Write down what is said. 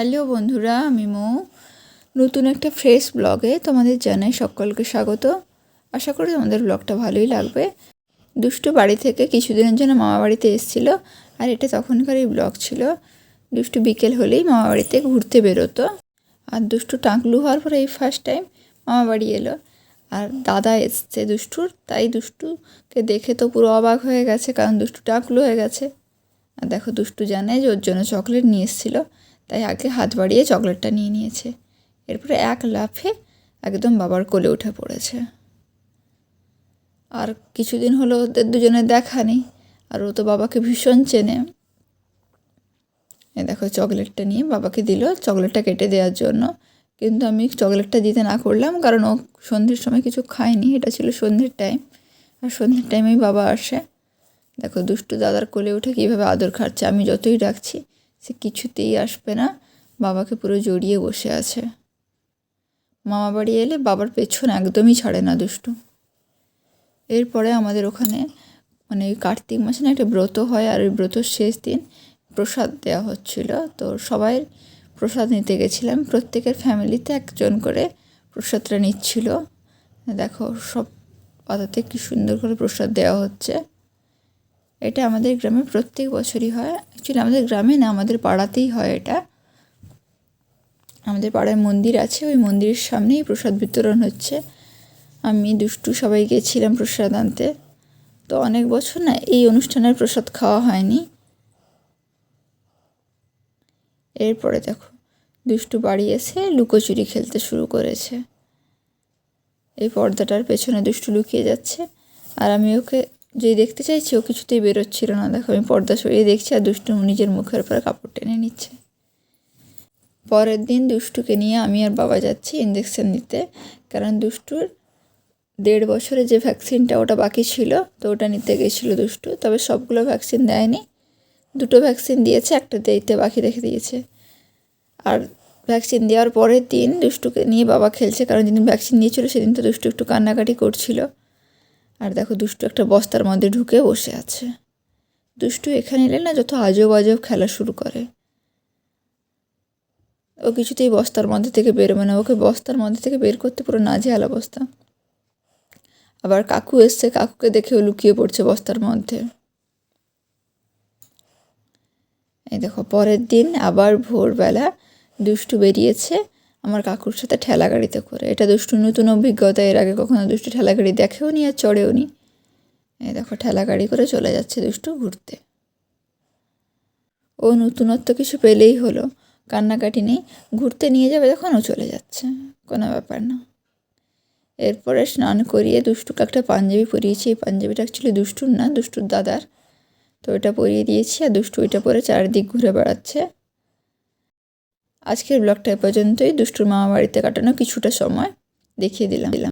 Hello বন্ধুরা, আমি মৌ। নতুন একটা ফ্রেশ ব্লগে তোমাদের জানাই সকলকে স্বাগত। আশা করি তোমাদের ব্লগটা ভালোই লাগবে। দুষ্টু বাড়ি থেকে কিছুদিনের জন্য মামা বাড়িতে এসেছিল, আর এটা তখনকার এই ব্লগ ছিল। দুষ্টু বিকেল হলেই মামা বাড়িতে ঘুরতে বেরোতো। আর দুষ্টু টাকলু হওয়ার পরে এই ফার্স্ট টাইম মামা বাড়ি এলো। আর দাদা এসছে দুষ্টুর, তাই দুষ্টুকে দেখে তো পুরো অবাক হয়ে গেছে, কারণ দুষ্টু টাকলু হয়ে গেছে। আর দেখো দুষ্টু জানে যে ওর জন্য চকলেট নিয়ে এসেছিল। তাই আগে হাত বাড়িয়ে চকলেটটা নিয়ে নিয়েছে। এরপরে এক লাফে একদম বাবার কোলে উঠে পড়েছে। আর কিছুদিন হলো ওদের দুজনে দেখা নেই, আর ও তো বাবাকে ভীষণ চেনে। এ দেখো, চকলেটটা নিয়ে বাবাকে দিল, চকলেটটা কেটে দেওয়ার জন্য। কিন্তু আমি চকলেটটা দিতে না করলাম, কারণ ও সন্ধ্যের সময় কিছু খায়নি, এটা ছিল সন্ধ্যের টাইম আর সন্ধ্যের টাইমেই বাবা আসে। দেখো, দুষ্টু দাদার কোলে উঠে কীভাবে আদর খাচ্ছে, আমি যতই ডাকছি সে কিছুতেই আসবে না। বাবাকে পুরো জড়িয়ে বসে আছে। মামা বাড়ি এলে বাবার পেছন একদমই ছাড়ে না দুষ্টু। এরপরে আমাদের ওখানে মানে কার্তিক মাসে না একটা ব্রত হয় আর ওই ব্রতর শেষ দিন প্রসাদ দেওয়া হচ্ছিল। তো সবাই প্রসাদ নিতে গেছিলাম। প্রত্যেকের ফ্যামিলিতে একজন করে প্রসাদটা নিচ্ছিল। দেখো সব পাতাতে কি সুন্দর করে প্রসাদ দেওয়া হচ্ছে। এটা আমাদের গ্রামে প্রত্যেক বছরই হয়। অ্যাকচুয়ালি আমাদের গ্রামে না, আমাদের পাড়াতেই হয় এটা। আমাদের পাড়ায় মন্দির আছে, ওই মন্দিরের সামনেই প্রসাদ বিতরণ হচ্ছে। আমি, দুষ্টু সবাই গেছিলাম প্রসাদ আনতে। তো অনেক বছর না এই অনুষ্ঠানের প্রসাদ খাওয়া হয়নি। এরপরে দেখো, দুষ্টু বাড়ি এসে লুকোচুরি খেলতে শুরু করেছে। এই পর্দাটার পেছনে দুষ্টু লুকিয়ে যাচ্ছে। আর আমি ওকে যেই দেখতে চাইছি, ও কিছুতেই বেরোচ্ছিল না। দেখো, আমি পর্দা সরিয়ে দেখছি আর দুষ্টু নিজের মুখের উপরে কাপড় টেনে নিচ্ছে। পরের দিন দুষ্টুকে নিয়ে আমি আর বাবা যাচ্ছি ইঞ্জেকশন নিতে। কারণ দুষ্টুর দেড় বছরে যে ভ্যাকসিনটা ওটা বাকি ছিল, তো ওটা নিতে গেছিল দুষ্টু। তবে সবগুলো ভ্যাকসিন দেয়নি। দুটো ভ্যাকসিন দিয়েছে, একটা দিতে বাকি রেখে দিয়েছে। আর ভ্যাকসিন দেওয়ার পরের দিন দুষ্টুকে নিয়ে বাবা খেলছে। কারণ যেদিন ভ্যাকসিন নিয়েছিল, সেদিন তো দুষ্টু একটু কান্নাকাটি করছিল। আর দেখো দুষ্টু একটা বস্তার মধ্যে ঢুকে বসে আছে। দুষ্টু এখানে এলে না যত আজব আজব খেলা শুরু করে। ও কিছুতেই বস্তার মধ্যে থেকে বেরোবে না ওকে বস্তার মধ্যে থেকে বের করতে পুরো নাজেহাল অবস্থা। আবার কাকু এসছে, কাকুকে দেখে ও লুকিয়ে পড়ছে বস্তার মধ্যে। এই দেখো, পরের দিন আবার ভোরবেলা দুষ্টু বেরিয়েছে আমার কাকুর সাথে ঠেলা গাড়িতে করে। এটা দুষ্টু নতুন অভিজ্ঞতা, এর আগে কখনো দুষ্টু ঠেলা গাড়ি দেখেও নি আর চড়েও নি। এই দেখো ঠেলা গাড়ি করে চলে যাচ্ছে দুষ্টু ঘুরতে। ও নতুনত্ব কিছু পেলেই হলো। কান্নাকাটি নেই, ঘুরতে নিয়ে যাবে তখন ও চলে যাচ্ছে, কোনো ব্যাপার না। এরপরে স্নান করিয়ে দুষ্টুকে একটা পাঞ্জাবি পরিয়েছি। এই পাঞ্জাবিটা অ্যাকচুয়ালি দুষ্টুর না, দুষ্টুর দাদার। তো ওটা পরিয়ে দিয়েছি আর দুষ্টু ওইটা পরে চারিদিক ঘুরে বেড়াচ্ছে। আজকের ব্লগটা এ পর্যন্তই। দুষ্টুর মামা বাড়িতে কাটানো কিছুটা সময় দেখিয়ে দিলাম দিলাম।